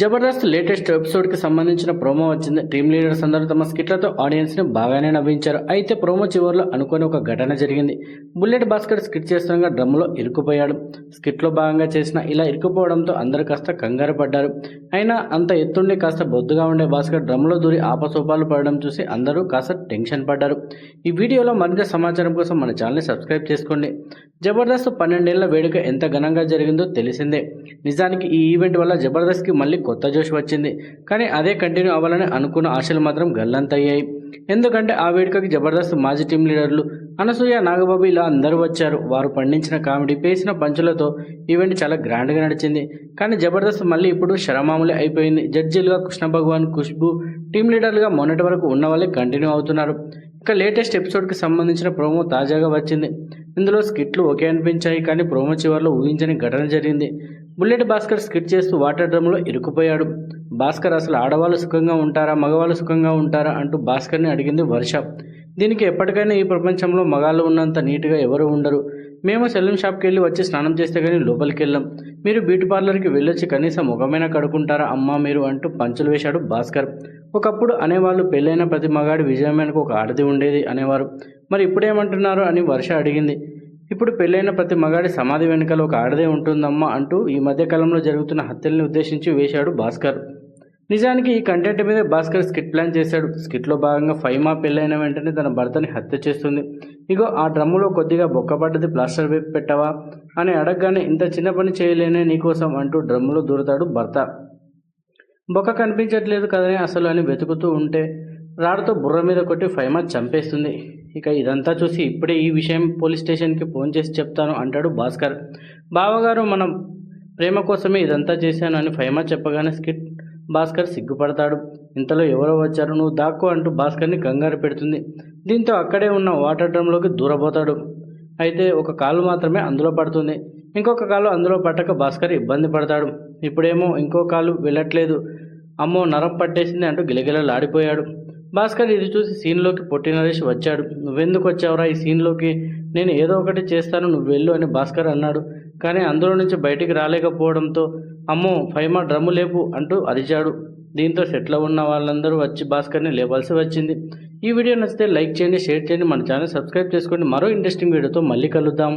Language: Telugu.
జబర్దస్త్ లేటెస్ట్ ఎపిసోడ్కి సంబంధించిన ప్రోమో వచ్చింది. టీమ్ లీడర్స్ అందరూ తమ స్కిట్లతో ఆడియన్స్ని బాగానే నవ్వించారు. అయితే ప్రోమో చివరిలో అనుకోని ఒక ఘటన జరిగింది. బుల్లెట్ భాస్కర్ స్కిట్ చేస్తుండగా డ్రమ్లో ఇరుక్కుపోయాడు. స్కిట్లో భాగంగా చేసిన ఇలా ఇరుక్కుపోవడంతో అందరూ కాస్త కంగారు పడ్డారు. అయినా అంత ఎత్తుండి కాస్త బొద్దుగా ఉండే భాస్కర్ డ్రమ్లో దూరి ఆపసోపాలు పడడం చూసి అందరూ కాస్త టెన్షన్ పడ్డారు. ఈ వీడియోలో మరింత సమాచారం కోసం మన ఛానల్ని సబ్స్క్రైబ్ చేసుకోండి. జబర్దస్త్ పన్నెండేళ్ళ వేడుక ఎంత ఘనంగా జరిగిందో తెలిసిందే. నిజానికి ఈ ఈవెంట్ వల్ల జబర్దస్త్కి మళ్ళీ కొత్త జోష్ వచ్చింది. కానీ అదే కంటిన్యూ అవ్వాలని అనుకున్న ఆశలు మాత్రం గల్లంతయ్యాయి. ఎందుకంటే ఆ వేడుకకి జబర్దస్త్ మాజీ టీం లీడర్లు అనసూయ నాగబాబు ఇలా అందరూ వచ్చారు. వారు పండించిన కామెడీ పేసిన పంచులతో ఈవెంట్ చాలా గ్రాండ్గా నడిచింది. కానీ జబర్దస్త్ మళ్ళీ ఇప్పుడు శరమాములే అయిపోయింది. జడ్జీలుగా కృష్ణ భగవాన్ ఖుష్బు టీం లీడర్లుగా మొన్నటి వరకు ఉన్న వాళ్ళే కంటిన్యూ అవుతున్నారు. ఇక లేటెస్ట్ ఎపిసోడ్కి సంబంధించిన ప్రోమో తాజాగా వచ్చింది. ఇందులో స్కిట్లు ఓకే అనిపించాయి. కానీ ప్రోమో చివరిలో ఊహించని ఘటన జరిగింది. బుల్లెట్ భాస్కర్ స్కిట్ చేస్తూ వాటర్ డ్రమ్లో ఇరుక్కుపోయాడు. భాస్కర్ అసలు ఆడవాళ్ళు సుఖంగా ఉంటారా? మగవాళ్ళు సుఖంగా ఉంటారా? అంటూ భాస్కర్ని అడిగింది వర్ష. దీనికి ఎప్పటికైనా ఈ ప్రపంచంలో మగాళ్ళు ఉన్నంత నీట్గా ఎవరు ఉండరు. మేము సెలూన్ షాప్కి వెళ్ళి వచ్చి స్నానం చేస్తే కానీ లోపలికి వెళ్ళాం. మీరు బ్యూటీ పార్లర్కి వెళ్ళొచ్చి కనీసం ముఖమైనా కడుకుంటారా అమ్మా మీరు? అంటూ పంచులు వేశాడు భాస్కర్. ఒకప్పుడు అనేవాళ్ళు పెళ్ళైన ప్రతి మగాడి విజయమైనకు ఒక ఆడది ఉండేది అనేవారు. మరి ఇప్పుడేమంటున్నారు అని వర్ష అడిగింది. ఇప్పుడు పెళ్ళైన ప్రతి మగాడి సమాధి వెనుకలు ఒక ఆడదే ఉంటుందమ్మా అంటూ ఈ మధ్యకాలంలో జరుగుతున్న హత్యల్ని ఉద్దేశించి వేశాడు భాస్కర్. నిజానికి ఈ కంటెంట్ మీద భాస్కర్ స్కిట్ ప్లాన్ చేశాడు. స్కిట్లో భాగంగా ఫైమా పెళ్ళైన వెంటనే తన భర్తని హత్య చేస్తుంది. ఇగో ఆ డ్రమ్ములో కొద్దిగా బొక్కపడ్డది ప్లాస్టర్ వేపు పెట్టవా? అని అడగగానే ఇంత చిన్న పని చేయలేనే నీకోసం అంటూ డ్రమ్ములో దూరతాడు భర్త. బొక్క కనిపించట్లేదు కదనే అసలు అని వెతుకుతూ ఉంటే రాడుతో బుర్ర మీద కొట్టి ఫైమా చంపేస్తుంది. ఇక ఇదంతా చూసి ఇప్పుడే ఈ విషయం పోలీస్ స్టేషన్కి ఫోన్ చేసి చెప్తాను అంటాడు భాస్కర్. బావగారు మనం ప్రేమ కోసమే ఇదంతా చేశాను అని ఫైమా చెప్పగానే స్కిట్ భాస్కర్ సిగ్గుపడతాడు. ఇంతలో ఎవరో వచ్చారు నువ్వు దాక్కో అంటూ భాస్కర్ని కంగారు పెడుతుంది. దీంతో అక్కడే ఉన్న వాటర్ డ్రమ్లోకి దూరపోతాడు అయితే ఒక కాలు మాత్రమే అందులో పడుతుంది. ఇంకొక కాలు అందులో పట్టక భాస్కర్ ఇబ్బంది పడతాడు. ఇప్పుడేమో ఇంకో కాలు వెళ్ళట్లేదు. అమ్మో నరం పట్టేసింది అంటూ గిలగిలలాడిపోయాడు. భాస్కర్ ఇది చూసి సీన్లోకి పొట్టి నరేష్ వచ్చాడు. నువ్వెందుకు వచ్చావురా ఈ సీన్లోకి? నేను ఏదో ఒకటి చేస్తాను నువ్వు వెళ్ళు అని భాస్కర్ అన్నాడు. కానీ అందులో నుంచి బయటికి రాలేకపోవడంతో అమ్మో ఫైమా డ్రమ్ము లేపు అంటూ అరిచాడు. దీంతో సెట్లో ఉన్న వాళ్ళందరూ వచ్చి భాస్కర్ని లేపాల్సి వచ్చింది. ఈ వీడియో నచ్చితే లైక్ చేయండి షేర్ చేయండి. మన ఛానల్ సబ్స్క్రైబ్ చేసుకోండి. మరో ఇంట్రెస్టింగ్ వీడియోతో మళ్ళీ కలుద్దాం.